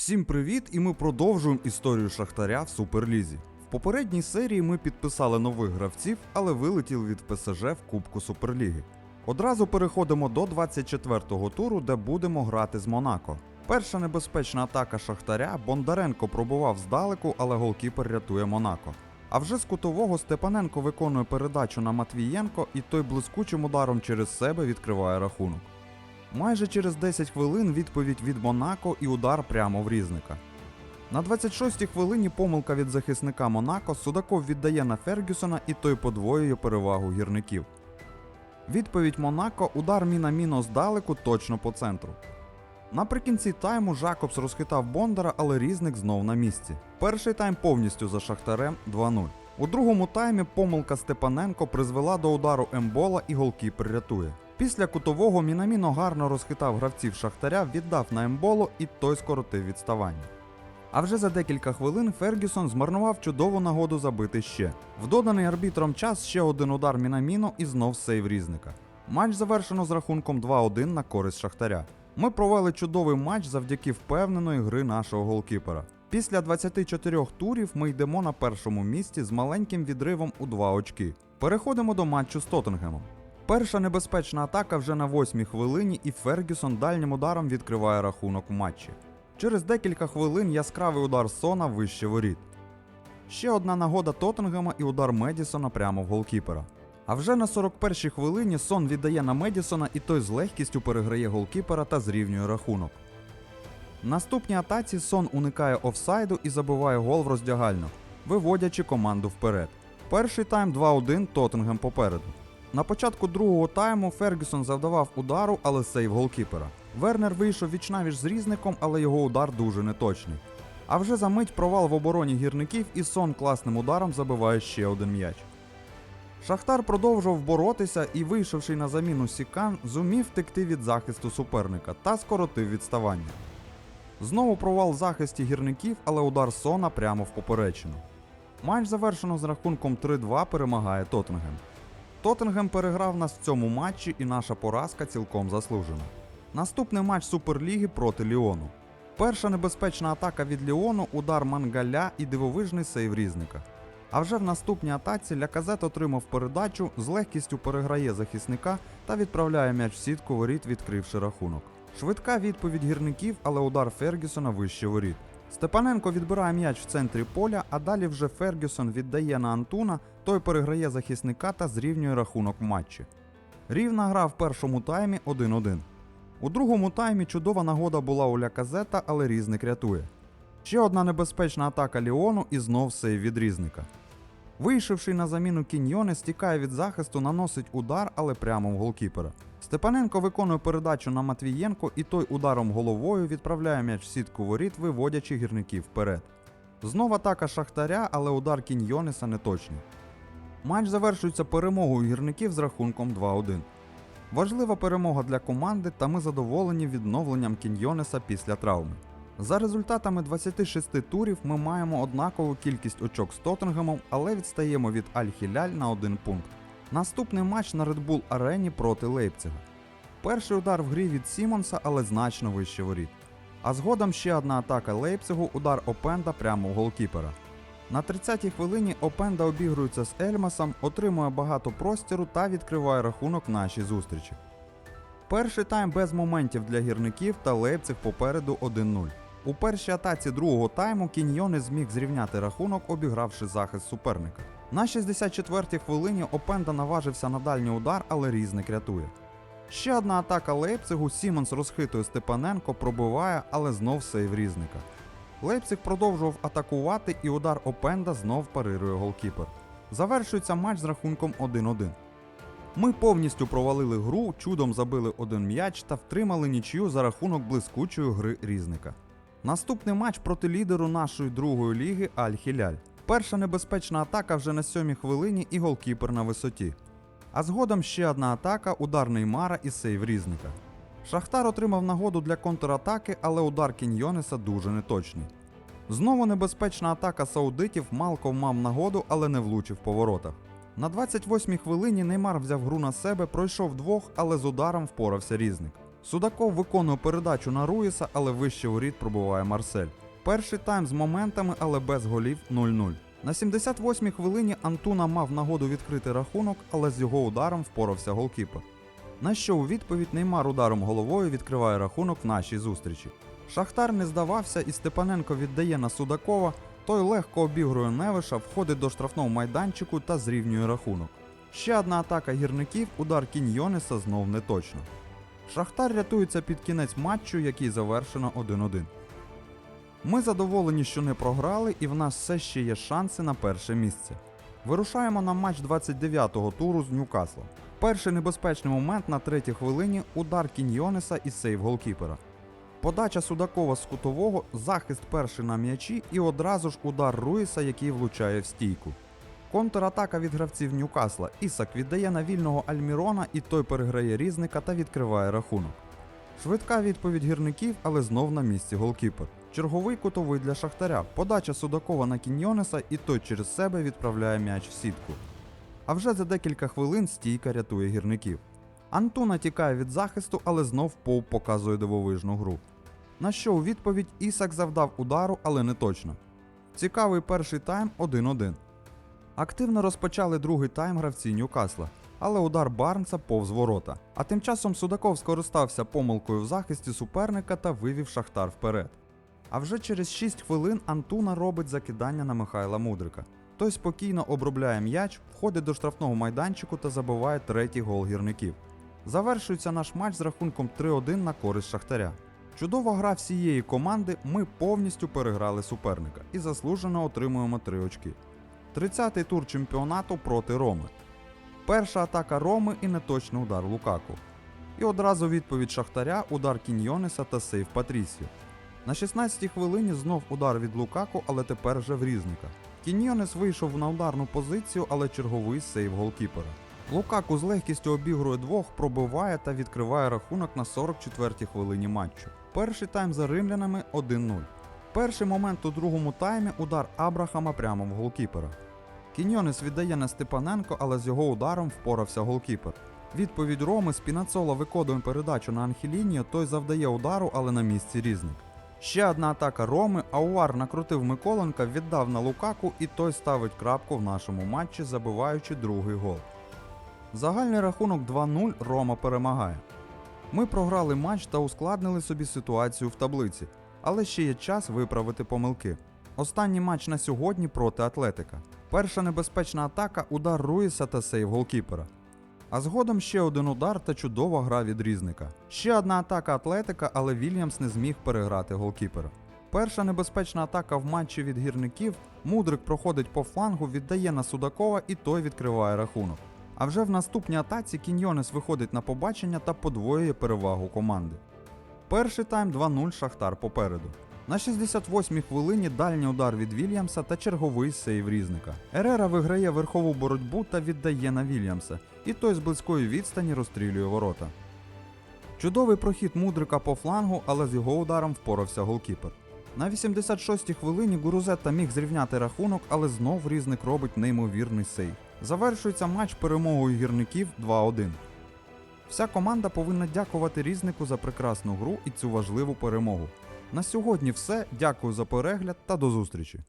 Всім привіт! І ми продовжуємо історію Шахтаря в Суперлізі. В попередній серії ми підписали нових гравців, але вилетіли від ПСЖ в Кубку Суперліги. Одразу переходимо до 24-го туру, де будемо грати з Монако. Перша небезпечна атака Шахтаря Бондаренко пробував здалеку, але голкіпер рятує Монако. А вже з кутового Степаненко виконує передачу на Матвієнко, і той блискучим ударом через себе відкриває рахунок. Майже через 10 хвилин відповідь від Монако і удар прямо в різника. На 26-й хвилині помилка від захисника Монако Судаков віддає на Фергюсона і той подвоює перевагу гірників. Відповідь Монако удар міна-міно здалеку точно по центру. Наприкінці тайму Жакобс розхитав Бондара, але різник знов на місці. Перший тайм повністю за Шахтарем 2-0. У другому таймі помилка Степаненко призвела до удару Ембола і голкіпер рятує. Після кутового Мінаміно гарно розхитав гравців Шахтаря, віддав на Емболу і той скоротив відставання. А вже за декілька хвилин Фергюсон змарнував чудову нагоду забити ще. В доданий арбітром час ще один удар Мінаміно і знов сейв різника. Матч завершено з рахунком 2-1 на користь Шахтаря. Ми провели чудовий матч завдяки впевненої гри нашого голкіпера. Після 24 турів ми йдемо на першому місці з маленьким відривом у 2 очки. Переходимо до матчу з Тоттенгемом. Перша небезпечна атака вже на 8 хвилині, і Фергюсон дальнім ударом відкриває рахунок в матчі. Через декілька хвилин яскравий удар Сона вище воріт. Ще одна нагода Тоттенгема і удар Медісона прямо в голкіпера. А вже на 41-й хвилині Сон віддає на Медісона і той з легкістю переграє голкіпера та зрівнює рахунок. Наступній атаці Сон уникає офсайду і забиває гол в роздягальну, виводячи команду вперед. Перший тайм 2-1 Тоттенгем попереду. На початку другого тайму Фергюсон завдавав удару, але сейв голкіпера. Вернер вийшов вічнавіч з різником, але його удар дуже неточний. А вже за мить провал в обороні гірників і сон класним ударом забиває ще один м'яч. Шахтар продовжував боротися і, вийшовши на заміну Сікан, зумів втекти від захисту суперника та скоротив відставання. Знову провал в захисті гірників, але удар Сона прямо в поперечину. Матч завершено з рахунком 3-2 перемагає Тоттенгем. Тоттенгем переграв нас в цьому матчі і наша поразка цілком заслужена. Наступний матч Суперліги проти Ліону. Перша небезпечна атака від Ліону, удар Мангаля і дивовижний сейв різника. А вже в наступній атаці Ляказет отримав передачу, з легкістю переграє захисника та відправляє м'яч в сітку воріт, відкривши рахунок. Швидка відповідь гірників, але удар Фергюсона вище воріт. Степаненко відбирає м'яч в центрі поля, а далі вже Фергюсон віддає на Антуна, той переграє захисника та зрівнює рахунок в матчі. Рівна гра в першому таймі 1-1. У другому таймі чудова нагода була у Ляказета, але різник рятує. Ще одна небезпечна атака Ліону і знов сейв від різника. Вийшовши на заміну Кіньйоне, стікає від захисту, наносить удар, але прямо в голкіпера. Степаненко виконує передачу на Матвієнко і той ударом головою відправляє м'яч в сітку воріт, виводячи гірників вперед. Знов атака Шахтаря, але удар Кіньйонеса неточний. Матч завершується перемогою гірників з рахунком 2-1. Важлива перемога для команди, та ми задоволені відновленням Кіньйонеса після травми. За результатами 26 турів ми маємо однакову кількість очок з Тоттенгемом, але відстаємо від Аль-Хіляль на один пункт. Наступний матч на Red Bull арені проти Лейпцига. Перший удар в грі від Сімонса, але значно вище воріт. А згодом ще одна атака Лейпцигу, удар Опенда прямо в голкіпера. На 30-й хвилині Опенда обігрується з Ельмасом, отримує багато простіру та відкриває рахунок нашій зустрічі. Перший тайм без моментів для гірників та Лейпциг попереду 1-0. У першій атаці другого тайму Кіньйоне зміг зрівняти рахунок, обігравши захист суперника. На 64-й хвилині Опенда наважився на дальній удар, але різник рятує. Ще одна атака Лейпцигу, Сімонс розхитує Степаненко, пробиває, але знов сейв різника. Лейпциг продовжував атакувати і удар Опенда знов парирує голкіпер. Завершується матч з рахунком 1-1. Ми повністю провалили гру, чудом забили один м'яч та втримали нічию за рахунок блискучої гри різника. Наступний матч проти лідеру нашої другої ліги Аль-Хіляль. Перша небезпечна атака вже на сьомій хвилині і голкіпер на висоті. А згодом ще одна атака, удар Неймара і сейв різника. Шахтар отримав нагоду для контратаки, але удар Кіньйонеса дуже неточний. Знову небезпечна атака саудитів, Малков мав нагоду, але не влучив по воротах. На 28-й хвилині Неймар взяв гру на себе, пройшов двох, але з ударом впорався різник. Судаков виконує передачу на Руїса, але вище воріт пробуває Марсель. Перший тайм з моментами, але без голів 0-0. На 78-й хвилині Антуна мав нагоду відкрити рахунок, але з його ударом впорався голкіпер. На що у відповідь Неймар ударом головою відкриває рахунок в нашій зустрічі. Шахтар не здавався і Степаненко віддає на Судакова, той легко обігрує Невиша, входить до штрафного майданчику та зрівнює рахунок. Ще одна атака гірників, удар Кіньйонеса знов не точно. Шахтар рятується під кінець матчу, який завершено 1-1. Ми задоволені, що не програли, і в нас все ще є шанси на перше місце. Вирушаємо на матч 29-го туру з Ньюкаслом. Перший небезпечний момент на третій хвилині удар Кіньйонеса і сейв голкіпера. Подача Судакова з кутового, захист перший на м'ячі і одразу ж удар Руїса, який влучає в стійку. Контратака від гравців Ньюкасла. Ісак віддає на вільного Альмірона і той переграє різника та відкриває рахунок. Швидка відповідь гірників, але знов на місці голкіпер. Черговий кутовий для Шахтаря. Подача Судакова на Кіньйонеса і той через себе відправляє м'яч в сітку. А вже за декілька хвилин стійка рятує гірників. Антуна тікає від захисту, але знов Поуп показує дивовижну гру. На що у відповідь Ісак завдав удару, але не точно. Цікавий перший тайм 1-1. Активно розпочали другий тайм гравці Ньюкасла, але удар Барнса повз ворота. А тим часом Судаков скористався помилкою в захисті суперника та вивів Шахтар вперед. А вже через 6 хвилин Антуна робить закидання на Михайла Мудрика. Той спокійно обробляє м'яч, входить до штрафного майданчику та забиває третій гол гірників. Завершується наш матч з рахунком 3-1 на користь Шахтаря. Чудова гра всієї команди, ми повністю переграли суперника і заслужено отримуємо 3 очки. 30-й тур чемпіонату проти Роми. Перша атака Роми і неточний удар Лукаку. І одразу відповідь Шахтаря, удар Кіньйонеса та сейв Патрісіо. На 16-й хвилині знов удар від Лукаку, але тепер вже в різника. Кіньйонес вийшов на ударну позицію, але черговий сейв голкіпера. Лукаку з легкістю обігрує двох, пробиває та відкриває рахунок на 44-й хвилині матчу. Перший тайм за римлянами 1-0. Перший момент у другому таймі удар Абрахама прямо в голкіпера. Кіньйонес віддає на Степаненко, але з його ударом впорався голкіпер. Відповідь Роми Спінацола виконує передачу на Анхелініо, той завдає удару, але на місці різник. Ще одна атака Роми, Ауар накрутив Миколенка, віддав на Лукаку і той ставить крапку в нашому матчі, забиваючи другий гол. Загальний рахунок 2-0 Рома перемагає. Ми програли матч та ускладнили собі ситуацію в таблиці, але ще є час виправити помилки. Останній матч на сьогодні проти Атлетика. Перша небезпечна атака удар Руїса та сейв голкіпера. А згодом ще один удар та чудова гра від різника. Ще одна атака Атлетика, але Вільямс не зміг переграти голкіпера. Перша небезпечна атака в матчі від гірників. Мудрик проходить по флангу, віддає на Судакова і той відкриває рахунок. А вже в наступній атаці Кіньйонес виходить на побачення та подвоює перевагу команди. Перший тайм 2-0 Шахтар попереду. На 68-й хвилині дальній удар від Вільямса та черговий сейв різника. Ерера виграє верхову боротьбу та віддає на Вільямса, і той з близької відстані розстрілює ворота. Чудовий прохід мудрика по флангу, але з його ударом впорався голкіпер. На 86-й хвилині Гурузетта міг зрівняти рахунок, але знов різник робить неймовірний сейв. Завершується матч перемогою гірників 2-1. Вся команда повинна дякувати різнику за прекрасну гру і цю важливу перемогу. На сьогодні все. Дякую за перегляд та до зустрічі!